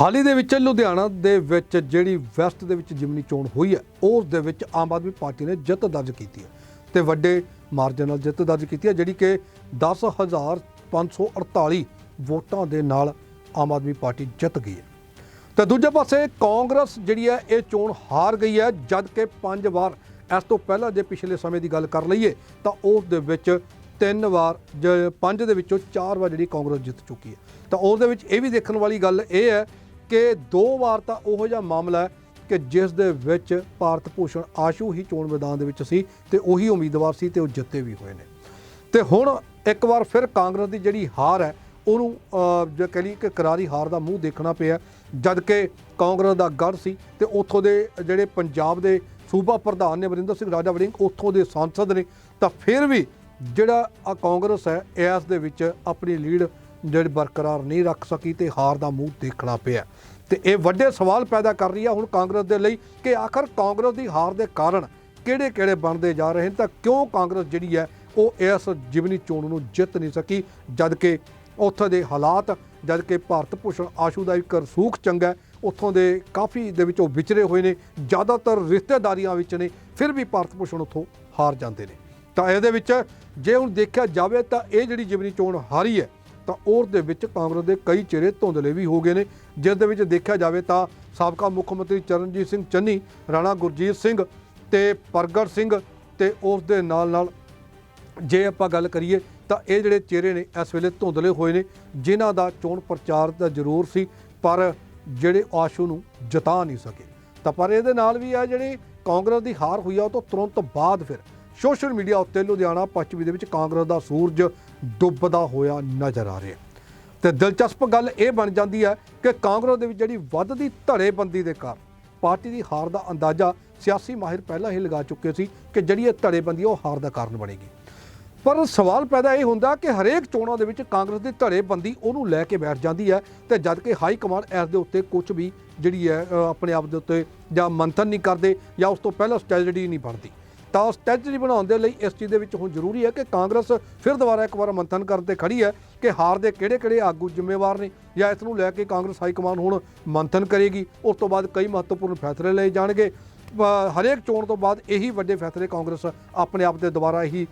ਹਾਲ ਹੀ ਦੇ ਵਿੱਚ ਲੁਧਿਆਣਾ ਦੇ ਵਿੱਚ ਜਿਹੜੀ ਵੈਸਟ ਦੇ ਵਿੱਚ ਜਿਮਨੀ ਚੋਣ ਹੋਈ ਹੈ, ਉਸ ਦੇ ਵਿੱਚ ਆਮ ਆਦਮੀ ਪਾਰਟੀ ਨੇ ਜਿੱਤ ਦਰਜ ਕੀਤੀ ਹੈ। ਤੇ ਵੱਡੇ ਮਾਰਜਨ ਨਾਲ ਜਿੱਤ ਦਰਜ ਕੀਤੀ ਹੈ, ਜਿਹੜੀ ਕਿ 10548 ਵੋਟਾਂ ਦੇ ਨਾਲ ਆਮ ਆਦਮੀ ਪਾਰਟੀ ਜਿੱਤ ਗਈ ਹੈ। ਤੇ ਦੂਜੇ ਪਾਸੇ ਕਾਂਗਰਸ ਜਿਹੜੀ ਹੈ, ਇਹ ਚੋਣ ਹਾਰ ਗਈ ਹੈ ਜਦ ਕਿ ਪੰਜ ਵਾਰ, ਇਸ ਤੋਂ ਪਹਿਲਾਂ ਜੇ ਪਿਛਲੇ ਸਮੇਂ ਦੀ ਗੱਲ ਕਰ ਲਈਏ, ਤਾਂ ਉਸ ਦੇ ਵਿੱਚ ਤਿੰਨ ਵਾਰ, ਜ- ਪੰਜ ਦੇ ਵਿੱਚੋਂ ਚਾਰ ਵਾਰ ਜਿਹੜੀ ਕਾਂਗਰਸ ਜਿੱਤ ਚੁੱਕੀ ਹੈ। ਤਾਂ ਉਸ ਦੇ ਵਿੱਚ ਇਹ ਵੀ ਦੇਖਣ ਵਾਲੀ ਗੱਲ ਇਹ ਹੈ ਕਿ ਦੋ ਵਾਰ ਤਾਂ ਉਹੋ ਜਿਹਾ ਮਾਮਲਾ ਹੈ ਕਿ ਜਿਸ ਦੇ ਵਿੱਚ ਭਾਰਤ ਭੂਸ਼ਣ ਆਸ਼ੂ ਹੀ ਚੋਣ ਮੈਦਾਨ ਦੇ ਵਿੱਚ ਸੀ ਤੇ ਉਹੀ ਉਮੀਦਵਾਰ ਸੀ ਤੇ ਉਹ ਜਿੱਤੇ ਵੀ ਹੋਏ ਨੇ। ਤੇ ਹੁਣ ਇੱਕ ਵਾਰ ਫਿਰ ਕਾਂਗਰਸ ਦੀ ਜਿਹੜੀ ਹਾਰ ਹੈ ਉਹਨੂੰ ਅਹ, ਜੇ ਕਹ ਲਈ ਕਿ ਕਰਾਰੀ ਹਾਰ ਦਾ ਮੂੰਹ ਦੇਖਣਾ ਪਿਆ ਜਦ ਕਿ ਕਾਂਗਰਸ ਦਾ ਗੜ ਸੀ ਤੇ ਉੱਥੋਂ ਦੇ ਜਿਹੜੇ ਪੰਜਾਬ ਦੇ ਸੂਬਾ ਪ੍ਰਧਾਨ ਨੇ ਵਰਿੰਦਰ ਸਿੰਘ ਰਾਜਾ ਵੜਿੰਗ ਉੱਥੋਂ ਦੇ ਸੰਸਦ ਨੇ ਤਾਂ ਫਿਰ ਵੀ ਜਿਹੜਾ ਆ ਕਾਂਗਰਸ ਹੈ ਇਸ ਦੇ ਵਿੱਚ ਆਪਣੀ ਲੀਡ ਜਿਹੜੀ ਬਰਕਰਾਰ ਨਹੀਂ ਰੱਖ ਸਕੀ ਤੇ ਹਾਰ ਦਾ ਮੂੰਹ ਦੇਖਣਾ ਪਿਆ। ਤੇ ਇਹ ਵੱਡੇ ਸਵਾਲ ਪੈਦਾ ਕਰ ਰਹੀ ਹੈ ਹੁਣ ਕਾਂਗਰਸ ਦੇ ਲਈ ਕਿ ਆਖਰ ਕਾਂਗਰਸ ਦੀ ਹਾਰ ਦੇ ਕਾਰਨ ਕਿਹੜੇ-ਕਿਹੜੇ ਬਣਦੇ ਜਾ ਰਹੇ ਨੇ ਤਾਂ ਕਿਉਂ ਕਾਂਗਰਸ ਜਿਹੜੀ ਹੈ ਉਹ ਇਸ ਜਿਮਨੀ ਚੋਣ ਨੂੰ ਜਿੱਤ ਨਹੀਂ ਸਕੀ ਜਦ ਕਿ ਉੱਥੋਂ ਦੇ ਹਾਲਾਤ ਜਦ ਕਿ ਭਾਰਤ ਭੂਸ਼ਣ ਆਸ਼ੂ ਦਾ ਇੱਕ ਰਸੂਖ ਚੰਗਾ ਉੱਥੋਂ ਦੇ ਕਾਫੀ ਦੇ ਵਿੱਚ ਉਹ ਵਿਚਰੇ ਹੋਏ ਨੇ, ਜ਼ਿਆਦਾਤਰ ਰਿਸ਼ਤੇਦਾਰੀਆਂ ਵਿੱਚ ਨੇ, ਫਿਰ ਵੀ ਭਾਰਤ ਭੂਸ਼ਣ ਉੱਥੋਂ ਹਾਰ ਜਾਂਦੇ ਨੇ। ਤਾਂ ਇਹਦੇ ਵਿੱਚ ਜੇ ਹੁਣ ਦੇਖਿਆ ਜਾਵੇ ਤਾਂ ਇਹ ਜਿਹੜੀ ਜਿਮਨੀ ਚੋਣ ਹਾਰੀ ਹੈ ਤਾਂ ਉਸ ਦੇ ਵਿੱਚ ਕਾਂਗਰਸ ਦੇ ਕਈ ਚਿਹਰੇ ਧੁੰਦਲੇ ਵੀ ਹੋ ਗਏ ਨੇ। ਜਿਸ ਦੇ ਵਿੱਚ ਦੇਖਿਆ ਜਾਵੇ ਤਾਂ ਸਾਬਕਾ ਮੁੱਖ ਮੰਤਰੀ ਚਰਨਜੀਤ ਸਿੰਘ ਚੰਨੀ, ਰਾਣਾ ਗੁਰਜੀਤ ਸਿੰਘ ਤੇ ਪ੍ਰਗਟ ਸਿੰਘ ਤੇ ਉਸ ਦੇ ਨਾਲ ਨਾਲ ਜੇ ਆਪਾਂ ਗੱਲ ਕਰੀਏ ਤਾਂ ਇਹ ਜਿਹੜੇ ਚਿਹਰੇ ਨੇ ਇਸ ਵੇਲੇ ਧੁੰਦਲੇ ਹੋਏ ਨੇ, ਜਿਨ੍ਹਾਂ ਦਾ ਚੋਣ ਪ੍ਰਚਾਰ ਤਾਂ ਜ਼ਰੂਰ ਸੀ, ਪਰ ਜਿਹੜੇ ਆਸ਼ੂ ਨੂੰ ਜਿਤਾ ਨਹੀਂ ਸਕੇ। ਤਾਂ ਪਰ ਇਹਦੇ ਨਾਲ ਵੀ ਆ ਜਿਹੜੀ ਕਾਂਗਰਸ ਦੀ ਹਾਰ ਹੋਈ ਆ, ਉਹ ਤੋਂ ਤੁਰੰਤ ਬਾਅਦ ਫਿਰ ਸੋਸ਼ਲ ਮੀਡੀਆ ਉੱਤੇ ਲੁਧਿਆਣਾ, ਪੱਛਮੀ ਦੇ ਵਿੱਚ ਕਾਂਗਰਸ ਦਾ ਸੂਰਜ ਡੁੱਬਦਾ ਹੋਇਆ ਨਜ਼ਰ ਆ ਰਿਹਾ ਤੇ ਦਿਲਚਸਪ ਗੱਲ ਇਹ ਬਣ ਜਾਂਦੀ ਹੈ ਕਿ ਕਾਂਗਰਸ ਦੇ ਵਿੱਚ ਜਿਹੜੀ ਵੱਧਦੀ ਧੜੇਬੰਦੀ ਦੇ ਕਾਰਨ ਪਾਰਟੀ ਦੀ ਹਾਰ ਦਾ ਅੰਦਾਜ਼ਾ ਸਿਆਸੀ ਮਾਹਿਰ ਪਹਿਲਾਂ ਹੀ ਲਗਾ ਚੁੱਕੇ ਸੀ ਕਿ ਜਿਹੜੀ ਇਹ ਧੜੇਬੰਦੀ ਆ, ਉਹ ਹਾਰ ਦਾ ਕਾਰਨ ਬਣੇਗੀ। ਪਰ ਸਵਾਲ ਪੈਦਾ ਇਹ ਹੁੰਦਾ ਕਿ ਹਰੇਕ ਚੋਣਾਂ ਦੇ ਵਿੱਚ ਕਾਂਗਰਸ ਦੀ ਧੜੇਬੰਦੀ ਉਹਨੂੰ ਲੈ ਕੇ ਬੈਠ ਜਾਂਦੀ ਹੈ ਤੇ ਜਦ ਕਿ ਹਾਈ ਕਮਾਂਡ ਇਸ ਦੇ ਉੱਤੇ ਕੁਝ ਵੀ ਜਿਹੜੀ ਹੈ ਆਪਣੇ ਆਪ ਦੇ ਉੱਤੇ ਜਾਂ ਮੰਥਨ ਨਹੀਂ ਕਰਦੇ ਜਾਂ ਉਸ ਤੋਂ ਪਹਿਲਾਂ ਸਟ੍ਰੈਟਜੀ ਨਹੀਂ ਬਣਦੀ। ਤਾਂ ਉਹ ਸਟ੍ਰੈਟਜੀ ਬਣਾਉਣ ਦੇ ਲਈ ਇਸ ਚੀਜ਼ ਦੇ ਵਿੱਚ ਹੁਣ ਜ਼ਰੂਰੀ ਹੈ ਕਿ ਕਾਂਗਰਸ ਫਿਰ ਦੁਬਾਰਾ ਇੱਕ ਵਾਰ ਮੰਥਨ ਕਰਨ ਤੇ ਖੜੀ ਹੈ ਕਿ ਹਾਰ ਦੇ ਕਿਹੜੇ-ਕਿਹੜੇ ਆਗੂ ਜ਼ਿੰਮੇਵਾਰ ਨੇ ਜਾਂ ਇਸ ਨੂੰ ਲੈ ਕੇ ਕਾਂਗਰਸ ਹਾਈ ਕਮਾਂਡ ਹੁਣ ਮੰਥਨ ਕਰੇਗੀ। ਉਸ ਤੋਂ ਬਾਅਦ ਕਈ ਮਹੱਤਵਪੂਰਨ ਫੈਸਲੇ ਲਏ ਜਾਣਗੇ। ਹਰੇਕ ਚੋਣ ਤੋਂ ਬਾਅਦ ਇਹੀ ਵੱਡੇ ਫੈਸਲੇ ਕਾਂਗਰਸ ਆਪਣੇ ਆਪ ਦੇ ਦੁਬਾਰਾ ਹੀ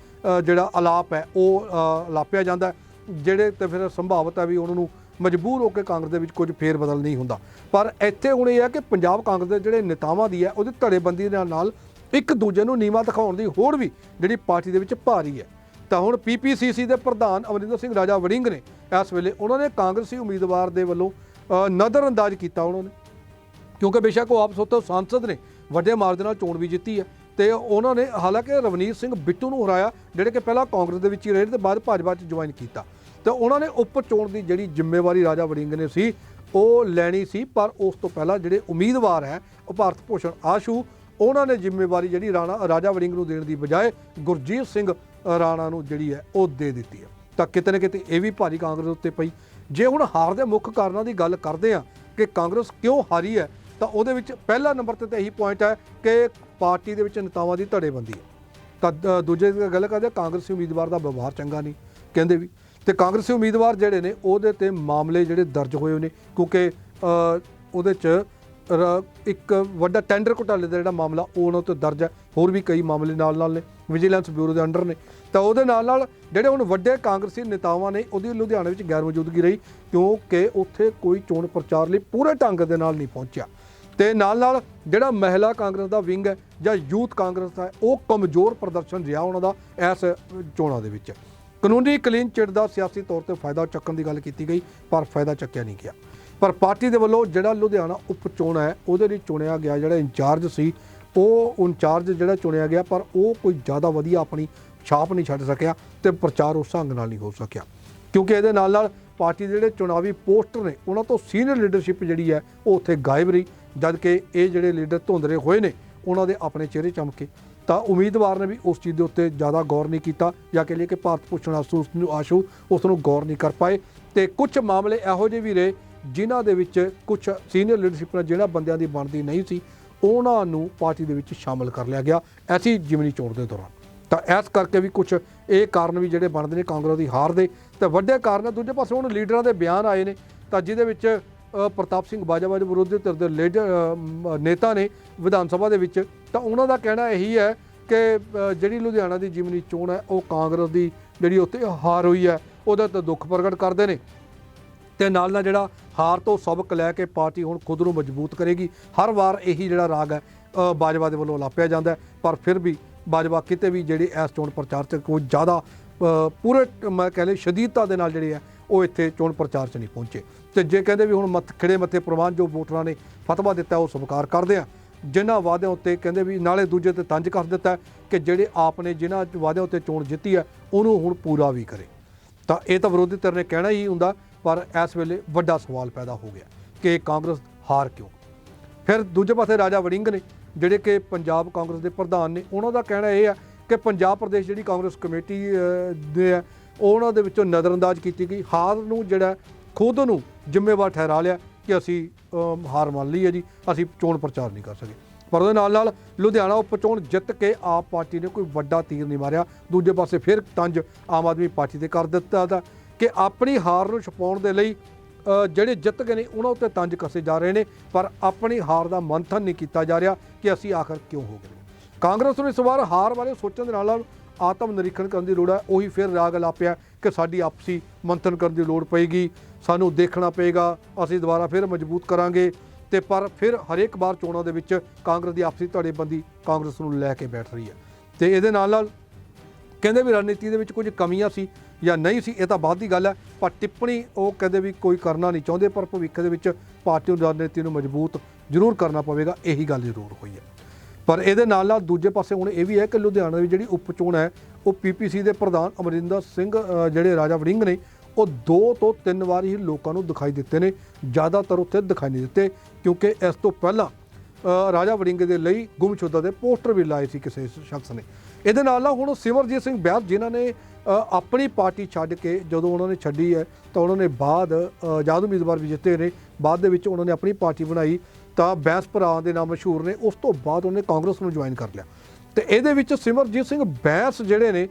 ਜਿਹੜਾ ਅਲਾਪ ਹੈ, ਉਹ ਲਾਪਿਆ ਜਾਂਦਾ ਜਿਹੜੇ ਤੇ ਫਿਰ ਸੰਭਾਵਤ ਹੈ ਵੀ ਉਹਨਾਂ ਨੂੰ ਮਜਬੂਰ ਹੋ ਕੇ ਕਾਂਗਰਸ ਦੇ ਵਿੱਚ ਕੁਝ ਫੇਰ ਬਦਲ ਨਹੀਂ ਹੁੰਦਾ। ਪਰ ਇੱਥੇ ਹੁਣ ਇਹ ਹੈ ਕਿ ਪੰਜਾਬ ਕਾਂਗਰਸ ਦੇ ਜਿਹੜੇ ਨੇਤਾਵਾਂ ਦੀ ਹੈ, ਉਹਦੀ ਧੜੇਬੰਦੀ ਦੇ ਨਾਲ ਨਾਲ ਇੱਕ ਦੂਜੇ ਨੂੰ ਨੀਵਾ ਦਿਖਾਉਣ ਦੀ ਹੋਰ ਵੀ ਜਿਹੜੀ ਪਾਰਟੀ ਦੇ ਵਿੱਚ ਭਾਰੀ ਹੈ। ਤਾਂ ਹੁਣ ਪੀਪੀਸੀਸੀ ਦੇ ਪ੍ਰਧਾਨ ਅਮਰਿੰਦਰ ਸਿੰਘ ਰਾਜਾ ਵੜਿੰਗ ਨੇ ਇਸ ਵੇਲੇ ਉਹਨਾਂ ਨੇ ਕਾਂਗਰਸੀ ਉਮੀਦਵਾਰ ਦੇ ਵੱਲੋਂ ਨਜ਼ਰਅੰਦਾਜ਼ ਕੀਤਾ ਉਹਨਾਂ ਨੇ। ਕਿਉਂਕਿ ਬੇਸ਼ੱਕ ਉਹ ਆਪ ਸੋਤੋ ਸੰਸਦ ਨੇ, ਵੱਡੇ ਮਾਰਜਨ ਨਾਲ ਚੋਣ ਵੀ ਜਿੱਤੀ ਹੈ। ਤੇ ਉਹਨਾਂ ਨੇ ਹਾਲਾਂਕਿ ਰਵਨੀਤ ਸਿੰਘ ਬਿੱਟੂ ਨੂੰ ਹਰਾਇਆ, ਜਿਹੜੇ ਕਿ ਪਹਿਲਾਂ ਕਾਂਗਰਸ ਦੇ ਵਿੱਚ ਹੀ ਰਹੇ ਤੇ ਬਾਅਦ ਭਾਜਪਾ 'ਚ ਜੁਆਇਨ ਕੀਤਾ। ਤੇ ਉਹਨਾਂ ਨੇ ਉੱਪ ਚੋਣ ਦੀ ਜਿਹੜੀ ਜ਼ਿੰਮੇਵਾਰੀ ਰਾਜਾ ਵੜਿੰਗ ਨੇ ਸੀ, ਉਹ ਲੈਣੀ ਸੀ, ਪਰ ਉਸ ਤੋਂ ਪਹਿਲਾਂ ਜਿਹੜੇ ਉਮੀਦਵਾਰ ਹੈ, ਉਹ ਭਾਰਤ ਭੂਸ਼ਣ ਆਸ਼ੂ ਉਹਨਾਂ ਨੇ ਜ਼ਿੰਮੇਵਾਰੀ ਜਿਹੜੀ ਰਾਣਾ ਰਾਜਾ ਵੜਿੰਗ ਨੂੰ ਦੇਣ ਦੀ ਬਜਾਏ ਗੁਰਜੀਤ ਸਿੰਘ ਰਾਣਾ ਨੂੰ ਜਿਹੜੀ ਹੈ ਉਹ ਦੇ ਦਿੱਤੀ ਹੈ। ਤਾਂ ਕਿਤੇ ਨਾ ਕਿਤੇ ਇਹ ਵੀ ਭਾਰੀ ਕਾਂਗਰਸ ਉੱਤੇ ਪਈ। ਜੇ ਹੁਣ ਹਾਰ ਦੇ ਮੁੱਖ ਕਾਰਨਾਂ ਦੀ ਗੱਲ ਕਰਦੇ ਆ ਕਿ ਕਾਂਗਰਸ ਕਿਉਂ ਹਾਰੀ ਹੈ ਤਾਂ ਉਹਦੇ ਵਿੱਚ ਪਹਿਲਾ ਨੰਬਰ ਤੇ ਤਾਂ ਇਹੀ ਪੁਆਇੰਟ ਹੈ ਕਿ ਪਾਰਟੀ ਦੇ ਵਿੱਚ ਨੇਤਾਵਾਂ ਦੀ ਧੜੇਬੰਦੀ ਹੈ। ਤਾਂ ਦੂਜੇ ਦੀ ਗੱਲ ਕਰਦੇ ਆ, ਕਾਂਗਰਸੀ ਉਮੀਦਵਾਰ ਦਾ ਵਿਵਹਾਰ ਚੰਗਾ ਨਹੀਂ ਕਹਿੰਦੇ ਵੀ। ਤੇ ਕਾਂਗਰਸੀ ਉਮੀਦਵਾਰ ਜਿਹੜੇ ਨੇ ਉਹਦੇ ਤੇ ਮਾਮਲੇ ਜਿਹੜੇ ਦਰਜ ਹੋਏ ਨੇ ਕਿਉਂਕਿ ਉਹਦੇ ਚ ਰ- ਇੱਕ ਵੱਡਾ ਟੈਂਡਰ ਘੁਟਾਲੇ ਦਾ ਜਿਹੜਾ ਮਾਮਲਾ ਉਹ ਉਹਨਾਂ ਤੇ ਦਰਜ ਹੈ। ਹੋਰ ਵੀ ਕਈ ਮਾਮਲੇ ਨਾਲ ਨਾਲ ਨੇ ਵਿਜੀਲੈਂਸ ਬਿਊਰੋ ਦੇ ਅੰਡਰ ਨੇ। ਤਾਂ ਉਹਦੇ ਨਾਲ ਨਾਲ ਜਿਹੜੇ ਹੁਣ ਵੱਡੇ ਕਾਂਗਰਸੀ ਨੇਤਾਵਾਂ ਨੇ ਉਹਦੀ ਲੁਧਿਆਣੇ ਵਿੱਚ ਗੈਰ ਮੌਜੂਦਗੀ ਰਹੀ ਕਿਉਂਕਿ ਉੱਥੇ ਕੋਈ ਚੋਣ ਪ੍ਰਚਾਰ ਲਈ ਪੂਰੇ ਢੰਗ ਦੇ ਨਾਲ ਨਹੀਂ ਪਹੁੰਚਿਆ। ਤੇ ਨਾਲ ਨਾਲ ਜਿਹੜਾ ਮਹਿਲਾ ਕਾਂਗਰਸ ਦਾ ਵਿੰਗ ਹੈ ਜਾਂ ਯੂਥ ਕਾਂਗਰਸ ਦਾ ਹੈ, ਉਹ ਕਮਜ਼ੋਰ ਪ੍ਰਦਰਸ਼ਨ ਰਿਹਾ ਉਹਨਾਂ ਦਾ ਇਸ ਚੋਣਾਂ ਦੇ ਵਿੱਚ। ਕਾਨੂੰਨੀ ਕਲੀਨ ਚਿੱਟ ਦਾ ਸਿਆਸੀ ਤੌਰ ਤੇ ਫਾਇਦਾ ਚੱਕਣ ਦੀ ਗੱਲ ਕੀਤੀ ਗਈ ਪਰ ਫਾਇਦਾ ਚੱਕਿਆ ਨਹੀਂ ਗਿਆ। ਪਰ ਪਾਰਟੀ ਦੇ ਵੱਲੋਂ ਜਿਹੜਾ ਲੁਧਿਆਣਾ ਉਪ ਚੋਣ ਹੈ, ਉਹਦੇ ਲਈ ਚੁਣਿਆ ਗਿਆ ਜਿਹੜਾ ਇੰਚਾਰਜ ਸੀ, ਉਹ ਇੰਚਾਰਜ ਜਿਹੜਾ ਚੁਣਿਆ ਗਿਆ, ਪਰ ਉਹ ਕੋਈ ਜ਼ਿਆਦਾ ਵਧੀਆ ਆਪਣੀ ਛਾਪ ਨਹੀਂ ਛੱਡ ਸਕਿਆ ਤੇ ਪ੍ਰਚਾਰ ਉਸ ਢੰਗ ਨਾਲ ਨਹੀਂ ਹੋ ਸਕਿਆ। ਕਿਉਂਕਿ ਇਹਦੇ ਨਾਲ ਨਾਲ ਪਾਰਟੀ ਦੇ ਜਿਹੜੇ ਚੁਣਾਵੀ ਪੋਸਟਰ ਨੇ, ਉਹਨਾਂ ਤੋਂ ਸੀਨੀਅਰ ਲੀਡਰਸ਼ਿਪ ਜਿਹੜੀ ਹੈ, ਉਹ ਉੱਥੇ ਗਾਇਬ ਰਹੀ। ਜਦ ਕਿ ਇਹ ਜਿਹੜੇ ਲੀਡਰ ਧੁੰਦਰੇ ਹੋਏ ਨੇ, ਉਹਨਾਂ ਦੇ ਆਪਣੇ ਚਿਹਰੇ ਚਮਕੇ। ਤਾਂ ਉਮੀਦਵਾਰ ਨੇ ਵੀ ਉਸ ਚੀਜ਼ ਦੇ ਉੱਤੇ ਜ਼ਿਆਦਾ ਗੌਰ ਨਹੀਂ ਕੀਤਾ ਜਾਂ ਕਿ ਲਈ ਕਿ ਭਾਰਤ ਭੂਸ਼ਣ ਆਸ਼ੂ ਉਸ ਨੂੰ ਆਸ਼ੂ ਉਸ ਨੂੰ ਗੌਰ ਨਹੀਂ ਕਰ ਪਾਏ। ਤੇ ਕੁਝ ਮਾਮਲੇ ਇਹੋ ਜਿਹੇ ਵੀ ਰਹੇ ਜਿਨ੍ਹਾਂ ਦੇ ਵਿੱਚ ਕੁਝ ਸੀਨੀਅਰ ਲੀਡਰਸ਼ਿਪ ਨਾਲ ਜਿਹੜਾ ਬੰਦਿਆਂ ਦੀ ਬਣਦੀ ਨਹੀਂ ਸੀ, ਉਹਨਾਂ ਨੂੰ ਪਾਰਟੀ ਦੇ ਵਿੱਚ ਸ਼ਾਮਲ ਕਰ ਲਿਆ ਗਿਆ। ਐਸੀ ਜਿਮਨੀ ਚੋਣ ਦੇ ਦੌਰਾਨ। ਤਾਂ ਇਸ ਕਰਕੇ ਵੀ ਕੁਝ ਇਹ ਕਾਰਨ ਵੀ ਜਿਹੜੇ ਬਣਦੇ ਨੇ ਕਾਂਗਰਸ ਦੀ ਹਾਰ ਦੇ। ਤੇ ਵੱਡੇ ਕਾਰਨ ਆ। ਦੂਜੇ ਪਾਸੇ ਹੁਣ ਲੀਡਰਾਂ ਦੇ ਬਿਆਨ ਆਏ ਨੇ। ਤਾਂ ਜਿਹਦੇ ਵਿੱਚ ਪ੍ਰਤਾਪ ਸਿੰਘ ਬਾਜਵਾ ਦੇ ਵਿਰੋਧੀ ਧਿਰ ਦੇ ਲੀਡਰ ਨੇਤਾ ਨੇ ਵਿਧਾਨ ਸਭਾ ਦੇ ਵਿੱਚ। ਤਾਂ ਉਹਨਾਂ ਦਾ ਕਹਿਣਾ ਇਹੀ ਹੈ ਕਿ ਜਿਹੜੀ ਲੁਧਿਆਣਾ ਦੀ ਜਿਮਨੀ ਚੋਣ ਹੈ, ਉਹ ਕਾਂਗਰਸ ਦੀ ਜਿਹੜੀ ਉੱਤੇ ਹਾਰ ਹੋਈ ਹੈ, ਉਹਦਾ ਤਾਂ ਦੁੱਖ ਪ੍ਰਗਟ ਕਰਦੇ ਨੇ। ਤੇ ਨਾਲ ਨਾਲ ਜਿਹੜਾ ਹਾਰ ਤੋਂ ਸਬਕ ਲੈ ਕੇ ਪਾਰਟੀ ਹੁਣ ਖੁਦ ਨੂੰ ਮਜ਼ਬੂਤ ਕਰੇਗੀ। ਹਰ ਵਾਰ ਇਹੀ ਜਿਹੜਾ ਰਾਗ ਹੈ ਬਾਜਵਾ ਦੇ ਵੱਲੋਂ ਲਾਪਿਆ ਜਾਂਦਾ ਪਰ ਫਿਰ ਵੀ ਬਾਜਵਾ ਕਿਤੇ ਵੀ ਜਿਹੜੇ ਇਸ ਚੋਣ ਪ੍ਰਚਾਰ 'ਚ ਕੋਈ ਜ਼ਿਆਦਾ ਪੂਰੇ ਮੈਂ ਕਹ ਲਈ ਸ਼ਦੀਦਤਾ ਦੇ ਨਾਲ ਜਿਹੜੇ ਆ ਉਹ ਇੱਥੇ ਚੋਣ ਪ੍ਰਚਾਰ 'ਚ ਨਹੀਂ ਪਹੁੰਚੇ। ਤੇ ਜੇ ਕਹਿੰਦੇ ਵੀ ਹੁਣ ਮੱਥ, ਖੜੇ ਮੱਥੇ ਪ੍ਰਵਾਨ ਜੋ ਵੋਟਰਾਂ ਨੇ ਫਤਵਾ ਦਿੱਤਾ, ਉਹ ਸਵੀਕਾਰ ਕਰਦੇ ਆ। ਜਿਨ੍ਹਾਂ ਵਾਅਦਿਆਂ ਉੱਤੇ ਕਹਿੰਦੇ ਵੀ ਨਾਲੇ ਦੂਜੇ ਤੇ ਤੰਜ ਕਰ ਦਿੱਤਾ ਕਿ ਜਿਹੜੇ ਆਪ ਨੇ ਜਿਨ੍ਹਾਂ ਵਾਅਦਿਆਂ ਉੱਤੇ ਚੋਣ ਜਿੱਤੀ ਹੈ, ਉਹਨੂੰ ਹੁਣ ਪੂਰਾ ਵੀ ਕਰੇ। ਤਾਂ ਇਹ ਤਾਂ ਵਿਰੋਧੀ ਧਿਰ ਨੇ ਕਹਿਣਾ ਹੀ ਹੁੰਦਾ ਪਰ ਇਸ ਵੇਲੇ ਵੱਡਾ ਸਵਾਲ ਪੈਦਾ ਹੋ ਗਿਆ ਕਿ ਕਾਂਗਰਸ ਹਾਰ ਕਿਉਂ? ਫਿਰ ਦੂਜੇ ਪਾਸੇ ਰਾਜਾ ਵੜਿੰਗ ਨੇ, ਜਿਹੜੇ ਕਿ ਪੰਜਾਬ ਕਾਂਗਰਸ ਦੇ ਪ੍ਰਧਾਨ ਨੇ, ਉਹਨਾਂ ਦਾ ਕਹਿਣਾ ਇਹ ਹੈ ਕਿ ਪੰਜਾਬ ਪ੍ਰਦੇਸ਼ ਜਿਹੜੀ ਕਾਂਗਰਸ ਕਮੇਟੀ ਦੇ ਹੈ ਉਹਨਾਂ ਦੇ ਵਿੱਚੋਂ ਨਜ਼ਰਅੰਦਾਜ਼ ਕੀਤੀ ਗਈ। ਹਾਰ ਨੂੰ ਜਿਹੜਾ ਖੁਦ ਨੂੰ ਜ਼ਿੰਮੇਵਾਰ ਠਹਿਰਾ ਲਿਆ ਕਿ ਅਸੀਂ ਹਾਰ ਮੰਨ ਲਈ ਹੈ ਜੀ, ਅਸੀਂ ਚੋਣ ਪ੍ਰਚਾਰ ਨਹੀਂ ਕਰ ਸਕੇ। ਪਰ ਉਹਦੇ ਨਾਲ ਨਾਲ ਲੁਧਿਆਣਾ ਉਪਚੋਣ ਜਿੱਤ ਕੇ ਆਪ ਪਾਰਟੀ ਨੇ ਕੋਈ ਵੱਡਾ ਤੀਰ ਨਹੀਂ ਮਾਰਿਆ। ਦੂਜੇ ਪਾਸੇ ਫਿਰ ਤੰਜ ਆਮ ਆਦਮੀ ਪਾਰਟੀ ਤੇ ਕਰ ਦਿੱਤਾ ਦਾ। ਕਿ ਆਪਣੀ ਹਾਰ ਨੂੰ ਛੁਪਾਉਣ ਦੇ ਲਈ ਜਿਹੜੇ ਜਿੱਤ ਗਏ ਨੇ, ਉਹਨਾਂ ਉੱਤੇ ਤੰਜ ਕਸੇ ਜਾ ਰਹੇ ਨੇ, ਪਰ ਆਪਣੀ ਹਾਰ ਦਾ ਮੰਥਨ ਨਹੀਂ ਕੀਤਾ ਜਾ ਰਿਹਾ ਕਿ ਅਸੀਂ ਆਖਰ ਕਿਉਂ ਹੋ ਗਏ ਕਾਂਗਰਸ ਨੂੰ ਇਸ ਵਾਰ ਹਾਰ ਬਾਰੇ ਸੋਚਣ ਦੇ ਨਾਲ ਨਾਲ ਆਤਮ ਨਿਰੀਖਣ ਕਰਨ ਦੀ ਲੋੜ ਹੈ, ਉਹੀ ਫਿਰ ਰਾਗ ਲਾਪਿਆ ਕਿ ਸਾਡੀ ਆਪਸੀ ਮੰਥਨ ਕਰਨ ਦੀ ਲੋੜ ਪਏਗੀ। ਸਾਨੂੰ ਦੇਖਣਾ ਪਏਗਾ, ਅਸੀਂ ਦੁਬਾਰਾ ਫਿਰ ਮਜ਼ਬੂਤ ਕਰਾਂਗੇ ਤੇ ਪਰ ਫਿਰ ਹਰੇਕ ਵਾਰ ਚੋਣਾਂ ਦੇ ਵਿੱਚ ਕਾਂਗਰਸ ਦੀ ਆਪਸੀ ਧੜੇਬੰਦੀ ਕਾਂਗਰਸ ਨੂੰ ਲੈ ਕੇ ਬੈਠ ਰਹੀ ਹੈ। ਤੇ ਇਹਦੇ ਨਾਲ ਨਾਲ ਕਹਿੰਦੇ ਵੀ ਰਣਨੀਤੀ ਦੇ ਵਿੱਚ ਕੁਝ ਕਮੀਆਂ ਸੀ ਜਾਂ ਨਹੀਂ ਸੀ, ਇਹ ਤਾਂ ਬਾਅਦ ਦੀ ਗੱਲ ਹੈ, ਪਰ ਟਿੱਪਣੀ ਉਹ ਕਹਿੰਦੇ ਵੀ ਕੋਈ ਕਰਨਾ ਨਹੀਂ ਚਾਹੁੰਦੇ, ਪਰ ਭਵਿੱਖ ਦੇ ਵਿੱਚ ਪਾਰਟੀ ਨੂੰ ਰਾਜਨੀਤੀ ਨੂੰ ਮਜ਼ਬੂਤ ਜ਼ਰੂਰ ਕਰਨਾ ਪਵੇਗਾ, ਇਹੀ ਗੱਲ ਜ਼ਰੂਰ ਹੋਈ ਹੈ। ਪਰ ਇਹਦੇ ਨਾਲ ਨਾਲ ਦੂਜੇ ਪਾਸੇ ਹੁਣ ਇਹ ਵੀ ਹੈ ਕਿ ਲੁਧਿਆਣਾ ਦੀ ਜਿਹੜੀ ਉਪ ਚੋਣ ਹੈ, ਉਹ ਪੀਪੀਸੀ ਦੇ ਪ੍ਰਧਾਨ ਅਮਰਿੰਦਰ ਸਿੰਘ ਜਿਹੜੇ ਰਾਜਾ ਵੜਿੰਗ ਨੇ, ਉਹ ਦੋ ਤੋਂ ਤਿੰਨ ਵਾਰ ਹੀ ਲੋਕਾਂ ਨੂੰ ਦਿਖਾਈ ਦਿੱਤੇ ਨੇ, ਜ਼ਿਆਦਾਤਰ ਉੱਥੇ ਦਿਖਾਈ ਨਹੀਂ ਦਿੱਤੇ, ਕਿਉਂਕਿ ਇਸ ਤੋਂ ਪਹਿਲਾਂ ਰਾਜਾ ਵੜਿੰਗ ਦੇ ਲਈ ਗੁੰਮਸ਼ੁਦਾ ਦੇ ਪੋਸਟਰ ਵੀ ਲਾਏ ਸੀ ਕਿਸੇ ਸ਼ਖਸ ਨੇ। ਇਹਦੇ ਨਾਲ ਨਾਲ ਹੁਣ ਸਿਮਰਜੀਤ ਸਿੰਘ ਬੈਦ ਜਿਨ੍ਹਾਂ ਨੇ ਆਪਣੀ ਪਾਰਟੀ ਛੱਡ ਕੇ ਜਦੋਂ ਉਹਨਾਂ ਨੇ ਛੱਡੀ ਹੈ, ਤਾਂ ਉਹਨਾਂ ਨੇ ਬਾਅਦ ਆਜ਼ਾਦ ਉਮੀਦਵਾਰ ਵੀ ਜਿੱਤੇ ਨੇ, ਬਾਅਦ ਦੇ ਵਿੱਚ ਉਹਨਾਂ ਨੇ ਆਪਣੀ ਪਾਰਟੀ ਬਣਾਈ, ਤਾਂ ਬੈਂਸ ਭਰਾ ਦੇ ਨਾਮ ਮਸ਼ਹੂਰ ਨੇ, ਉਸ ਤੋਂ ਬਾਅਦ ਉਹਨੇ ਕਾਂਗਰਸ ਨੂੰ ਜੁਆਇਨ ਕਰ ਲਿਆ। ਤੇ ਇਹਦੇ ਵਿੱਚ ਸਿਮਰਜੀਤ ਸਿੰਘ ਬੈਂਸ ਜਿਹੜੇ ਨੇ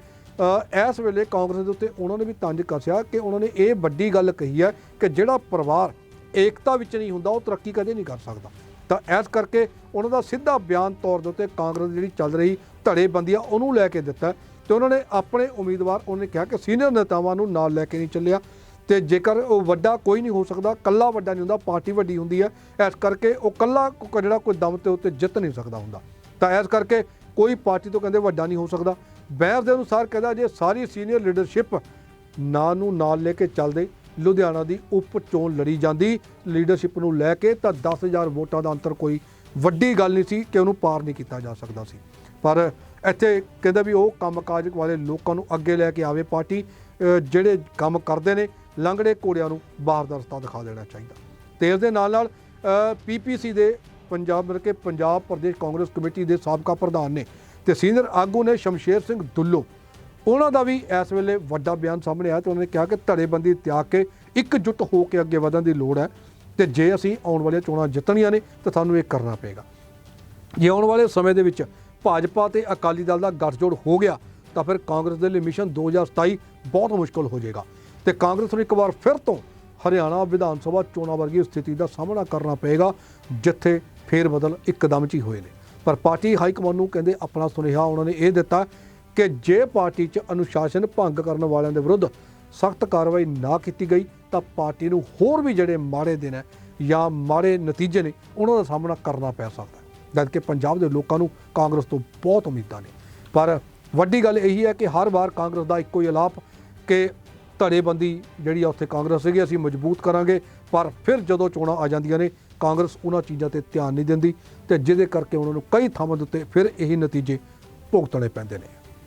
ਇਸ ਵੇਲੇ ਕਾਂਗਰਸ ਦੇ ਉੱਤੇ ਉਹਨਾਂ ਨੇ ਵੀ ਤੰਜ ਕੱਸਿਆ ਕਿ ਉਹਨਾਂ ਨੇ ਇਹ ਵੱਡੀ ਗੱਲ ਕਹੀ ਹੈ ਕਿ ਜਿਹੜਾ ਪਰਿਵਾਰ ਏਕਤਾ ਵਿੱਚ ਨਹੀਂ ਹੁੰਦਾ, ਉਹ ਤਰੱਕੀ ਕਦੇ ਨਹੀਂ ਕਰ ਸਕਦਾ। ਤਾਂ ਇਸ ਕਰਕੇ ਉਹਨਾਂ ਦਾ ਸਿੱਧਾ ਬਿਆਨ ਤੌਰ ਦੇ ਉੱਤੇ ਕਾਂਗਰਸ ਜਿਹੜੀ ਚੱਲ ਰਹੀ ਧੜੇਬੰਦੀ ਆ, ਉਹਨੂੰ ਲੈ ਕੇ ਦਿੱਤਾ ਤੇ ਉਹਨਾਂ ਨੇ ਆਪਣੇ ਉਮੀਦਵਾਰ, ਉਹਨੇ ਕਿਹਾ ਕਿ ਸੀਨੀਅਰ ਨੇਤਾਵਾਂ ਨੂੰ ਨਾਲ ਲੈ ਕੇ ਨਹੀਂ ਚੱਲਿਆ ਤੇ ਜੇਕਰ ਉਹ ਵੱਡਾ ਕੋਈ ਨਹੀਂ ਹੋ ਸਕਦਾ ਕੱਲਾ ਵੱਡਾ ਨਹੀਂ ਹੁੰਦਾ, ਪਾਰਟੀ ਵੱਡੀ ਹੁੰਦੀ ਹੈ ਇਸ ਕਰਕੇ ਉਹ ਕੱਲਾ ਜਿਹੜਾ ਕੋਈ ਦਮ ਤੇ ਉੱਤੇ ਜਿੱਤ ਨਹੀਂ ਸਕਦਾ ਹੁੰਦਾ। ਤਾਂ ਇਸ ਕਰਕੇ ਕੋਈ ਪਾਰਟੀ ਤੋਂ ਕਹਿੰਦੇ ਵੱਡਾ ਨਹੀਂ ਹੋ ਸਕਦਾ। ਬੈਂਸ ਦੇ ਅਨੁਸਾਰ ਕਹਿੰਦਾ ਜੇ ਸਾਰੀ ਸੀਨੀਅਰ ਲੀਡਰਸ਼ਿਪ ਨਾਂ ਨੂੰ ਨਾਲ ਲੈ ਕੇ ਚੱਲਦੇ ਲੁਧਿਆਣਾ ਦੀ ਉਪ ਚੋਣ ਲੜੀ ਜਾਂਦੀ। ਲੀਡਰਸ਼ਿਪ ਨੂੰ ਲੈ ਕੇ ਤਾਂ 10000 ਵੋਟਾਂ ਦਾ ਅੰਤਰ ਕੋਈ ਵੱਡੀ ਗੱਲ ਨਹੀਂ ਸੀ ਕਿ ਉਹਨੂੰ ਪਾਰ ਨਹੀਂ ਕੀਤਾ ਜਾ ਸਕਦਾ ਸੀ। ਪਰ ਇੱਥੇ ਕਹਿੰਦਾ ਵੀ ਉਹ ਕੰਮਕਾਜ ਵਾਲੇ ਲੋਕਾਂ ਨੂੰ ਅੱਗੇ ਲੈ ਕੇ ਆਵੇ ਪਾਰਟੀ ਜਿਹੜੇ ਕੰਮ ਕਰਦੇ ਨੇ ਲੰਗੜੇ ਘੋੜਿਆਂ ਨੂੰ ਬਾਹਰ ਦਾ ਰਸਤਾ ਦਿਖਾ ਦੇਣਾ ਚਾਹੀਦਾ। ਤੇ ਇਸ ਦੇ ਨਾਲ ਨਾਲ ਪੀਪੀਸੀ ਦੇ ਪੰਜਾਬ ਮਤਲਬ ਕਿ ਪੰਜਾਬ ਪ੍ਰਦੇਸ਼ ਕਾਂਗਰਸ ਕਮੇਟੀ ਦੇ ਸਾਬਕਾ ਪ੍ਰਧਾਨ ਨੇ ਤੇ ਸੀਨੀਅਰ ਆਗੂ ਨੇ ਸ਼ਮਸ਼ੇਰ ਸਿੰਘ ਦੁੱਲੋ ਉਹਨਾਂ ਦਾ ਵੀ ਇਸ ਵੇਲੇ ਵੱਡਾ ਬਿਆਨ ਸਾਹਮਣੇ ਆਇਆ ਤੇ ਉਹਨਾਂ ਨੇ ਕਿਹਾ ਕਿ ਧੜੇਬੰਦੀ ਤਿਆਗ ਕੇ ਇਕਜੁੱਟ ਹੋ ਕੇ ਅੱਗੇ ਵਧਣ ਦੀ ਲੋੜ ਹੈ ਤੇ ਜੇ ਅਸੀਂ ਆਉਣ ਵਾਲੀਆਂ ਚੋਣਾਂ ਜਿੱਤਣੀਆਂ ਨੇ ਤਾਂ ਸਾਨੂੰ ਇਹ ਕਰਨਾ ਪਏਗਾ। ਜੇ ਆਉਣ ਵਾਲੇ ਸਮੇਂ ਦੇ ਵਿੱਚ ਭਾਜਪਾ ਤੇ ਅਕਾਲੀ ਦਲ ਦਾ ਗੱਠਜੋੜ ਹੋ ਗਿਆ ਤਾਂ ਫਿਰ ਕਾਂਗਰਸ ਦੇ ਲਈ ਮਿਸ਼ਨ 2027 ਬਹੁਤ ਮੁਸ਼ਕਲ ਹੋ ਜਾਏਗਾ ਤੇ ਕਾਂਗਰਸ ਨੂੰ ਇੱਕ ਵਾਰ ਫਿਰ ਤੋਂ ਹਰਿਆਣਾ ਵਿਧਾਨ ਸਭਾ ਚੋਣਾਂ ਵਰਗੀ ਸਥਿਤੀ ਦਾ ਸਾਹਮਣਾ ਕਰਨਾ ਪਏਗਾ, ਜਿੱਥੇ ਫੇਰ ਬਦਲ ਇੱਕਦਮ 'ਚ ਹੀ ਹੋਏ ਨੇ। ਪਰ ਪਾਰਟੀ ਹਾਈ ਕਮਾਂਡ ਨੂੰ ਕਹਿੰਦੇ ਆਪਣਾ ਸੁਨੇਹਾ ਉਹਨਾਂ ਨੇ ਇਹ ਦਿੱਤਾ ਕਿ ਜੇ ਪਾਰਟੀ 'ਚ ਅਨੁਸ਼ਾਸਨ ਭੰਗ ਕਰਨ ਵਾਲਿਆਂ ਦੇ ਵਿਰੁੱਧ ਸਖਤ ਕਾਰਵਾਈ ਨਾ ਕੀਤੀ ਗਈ, ਤਾਂ ਪਾਰਟੀ ਨੂੰ ਹੋਰ ਵੀ ਜਿਹੜੇ ਮਾੜੇ ਦਿਨ ਹੈ ਜਾਂ ਮਾੜੇ ਨਤੀਜੇ ਨੇ ਉਹਨਾਂ ਦਾ ਸਾਹਮਣਾ ਕਰਨਾ ਪੈ ਸਕਦਾ ਹੈ। ਜਦ ਕਿ ਪੰਜਾਬ ਦੇ ਲੋਕਾਂ ਨੂੰ ਕਾਂਗਰਸ ਤੋਂ ਬਹੁਤ ਉਮੀਦਾਂ ਨੇ। ਪਰ ਵੱਡੀ ਗੱਲ ਇਹੀ ਹੈ ਕਿ ਹਰ ਵਾਰ ਕਾਂਗਰਸ ਦਾ ਇੱਕੋ ਹੀ ਅਲਾਪ ਕਿ ਧੜੇਬੰਦੀ ਜਿਹੜੀ ਆ ਉੱਥੇ ਕਾਂਗਰਸ ਸੀਗੀ, ਅਸੀਂ ਮਜ਼ਬੂਤ ਕਰਾਂਗੇ। ਪਰ ਫਿਰ ਜਦੋਂ ਚੋਣਾਂ ਆ ਜਾਂਦੀਆਂ ਨੇ, ਕਾਂਗਰਸ ਉਹਨਾਂ ਚੀਜ਼ਾਂ ਤੇ ਧਿਆਨ ਨਹੀਂ ਦਿੰਦੀ ਤੇ ਜਿਹਦੇ ਕਰਕੇ ਉਹਨਾਂ ਨੂੰ ਕਈ ਥਾਵਾਂ ਦੇ ਉੱਤੇ ਫਿਰ ਇਹੀ ਨਤੀਜੇ ਭੁਗਤਣੇ ਪੈਂਦੇ ਨੇ।